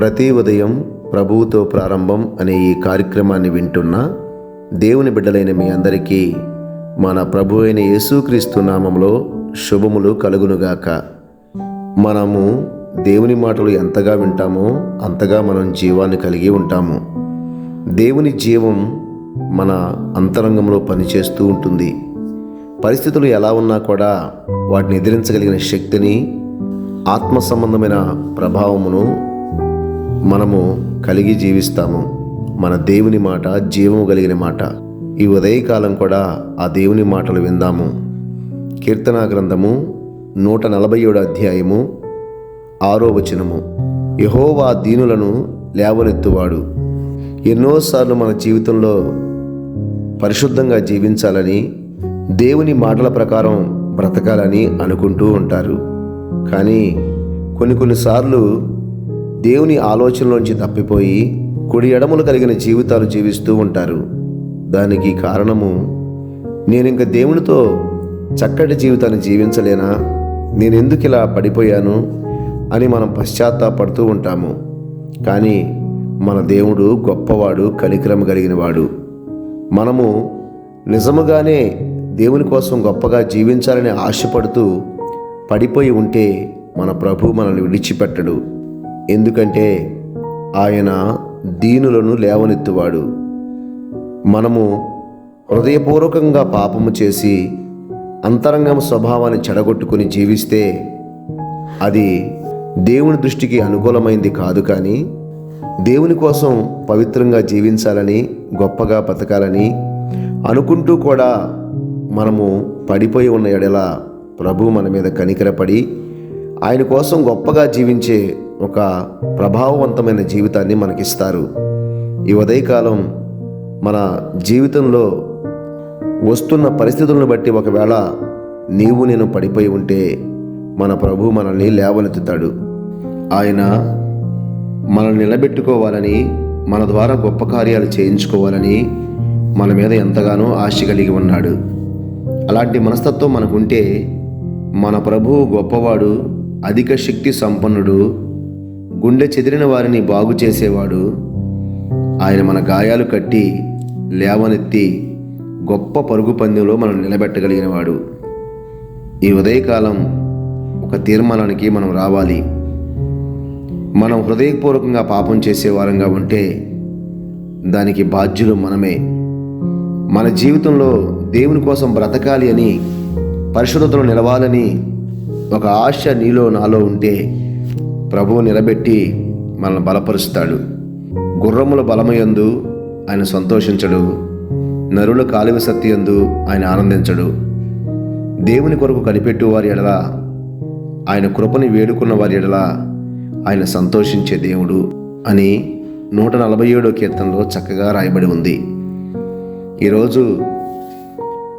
ప్రతి ఉదయం ప్రభువుతో ప్రారంభం అనే ఈ కార్యక్రమాన్ని వింటున్న దేవుని బిడ్డలైన మీ అందరికీ మన ప్రభు అయిన యేసుక్రీస్తు నామంలో శుభములు కలుగునుగాక. మనము దేవుని మాటలు ఎంతగా వింటామో అంతగా మనం జీవాన్ని కలిగి ఉంటాము. దేవుని జీవం మన అంతరంగంలో పనిచేస్తూ ఉంటుంది. పరిస్థితులు ఎలా ఉన్నా కూడా వాటిని ఎదిరించగలిగిన శక్తిని ఆత్మ సంబంధమైన ప్రభావమును మనము కలిగి జీవిస్తాము. మన దేవుని మాట జీవము కలిగిన మాట. ఈ ఉదయకాలం కూడా ఆ దేవుని మాటలు విందాము. కీర్తనా గ్రంథము నూట నలభై ఏడు అధ్యాయము ఆరో వచనము. యహోవా దీనులను లేవనెత్తువాడు. ఎన్నోసార్లు మన జీవితంలో పరిశుద్ధంగా జీవించాలని దేవుని మాటల ప్రకారం బ్రతకాలని అనుకుంటూ ఉంటారు. కానీ కొన్ని కొన్నిసార్లు దేవుని ఆలోచనలోంచి తప్పిపోయి కుడి ఎడములు కలిగిన జీవితాలు జీవిస్తూ ఉంటారు. దానికి కారణము నేను ఇంక దేవునితో చక్కటి జీవితాన్ని జీవించలేనా? నేను ఎందుకు ఇలా పడిపోయాను? అని మనం పశ్చాత్తాపడుతూ ఉంటాము. కానీ మన దేవుడు గొప్పవాడు కలిక్రమ కలిగినవాడు. మనము నిజముగానే దేవుని కోసం గొప్పగా జీవించాలని ఆశపడుతూ పడిపోయి ఉంటే మన ప్రభు మనల్ని విడిచిపెట్టడు. ఎందుకంటే ఆయన దీనులను లేవనెత్తువాడు. మనము హృదయపూర్వకంగా పాపము చేసి అంతరంగం స్వభావాన్ని చెడగొట్టుకుని జీవిస్తే అది దేవుని దృష్టికి అనుకూలమైంది కాదు కానీ దేవుని కోసం పవిత్రంగా జీవించాలని గొప్పగా బతకాలని అనుకుంటూ కూడా మనము పడిపోయి ఉన్న ఎడల ప్రభు మన మీద కనికరపడి ఆయన కోసం గొప్పగా జీవించే ఒక ప్రభావవంతమైన జీవితాన్ని మనకిస్తారు. ఈ ఉదయకాలం మన జీవితంలో వస్తున్న పరిస్థితులను బట్టి ఒకవేళ నీవు నేను పడిపోయి ఉంటే మన ప్రభు మనల్ని లేవనెత్తుతాడు. ఆయన మనల్ని నిలబెట్టుకోవాలని మన ద్వారా గొప్ప కార్యాలు చేయించుకోవాలని మన మీద ఎంతగానో ఆశ కలిగి ఉన్నాడు. అలాంటి మనస్తత్వం మనకుంటే మన ప్రభువు గొప్పవాడు అధిక శక్తి సంపన్నుడు గుండె చెదిరిన వారిని బాగు చేసేవాడు. ఆయన మన గాయాలు కట్టి లేవనెత్తి గొప్ప పరుగు పందెంలో మనం నిలబెట్టగలిగినవాడు. ఈ ఉదయకాలం ఒక తీర్మానానికి మనం రావాలి. మనం హృదయపూర్వకంగా పాపం చేసే వారంగా ఉంటే దానికి బాధ్యులు మనమే. మన జీవితంలో దేవుని కోసం బ్రతకాలి అని పరిశుద్ధతలో నిలవాలని ఒక ఆశ నీలో నాలో ఉంటే ప్రభువు నిలబెట్టి మనల్ని బలపరుస్తాడు. గుర్రముల బలమయందు ఆయన సంతోషించడు. నరుల కాలువ సత్యందు ఆయన ఆనందించడు. దేవుని కొరకు కనిపెట్టు వారి ఎడలా ఆయన కృపని వేడుకున్న వారి ఎడలా ఆయన సంతోషించే దేవుడు అని నూట నలభై ఏడో కీర్తనలో చక్కగా రాయబడి ఉంది. ఈరోజు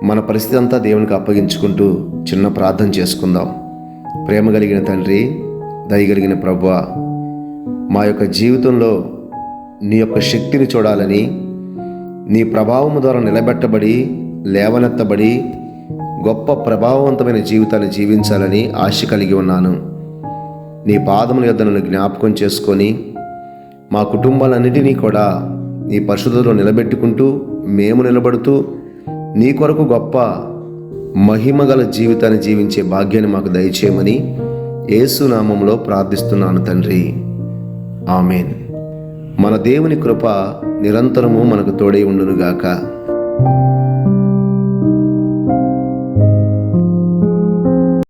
మన పరిస్థితి అంతా దేవునికి అప్పగించుకుంటూ చిన్న ప్రార్థన చేసుకుందాం. ప్రేమ కలిగిన తండ్రి దయగలిగిన ప్రభువ మా యొక్క జీవితంలో నీ యొక్క శక్తిని చూడాలని నీ ప్రభావం ద్వారా నిలబెట్టబడి లేవనెత్తబడి గొప్ప ప్రభావవంతమైన జీవితాన్ని జీవించాలని ఆశ కలిగి ఉన్నాను. నీ పాదముల యొద్ద నన్ను జ్ఞాపకం చేసుకొని మా కుటుంబాలన్నిటినీ కూడా నీ పరిశుద్ధలో నిలబెట్టుకుంటూ మేము నిలబడుతూ నీ కొరకు గొప్ప మహిమగల జీవితాన్ని జీవించే భాగ్యాన్ని మాకు దయచేయమని ఏసునామంలో ప్రార్థిస్తున్నాను తండ్రి. ఆమెన్. మన దేవుని కృప నిరంతరము మనకు తోడై ఉండునుగాక.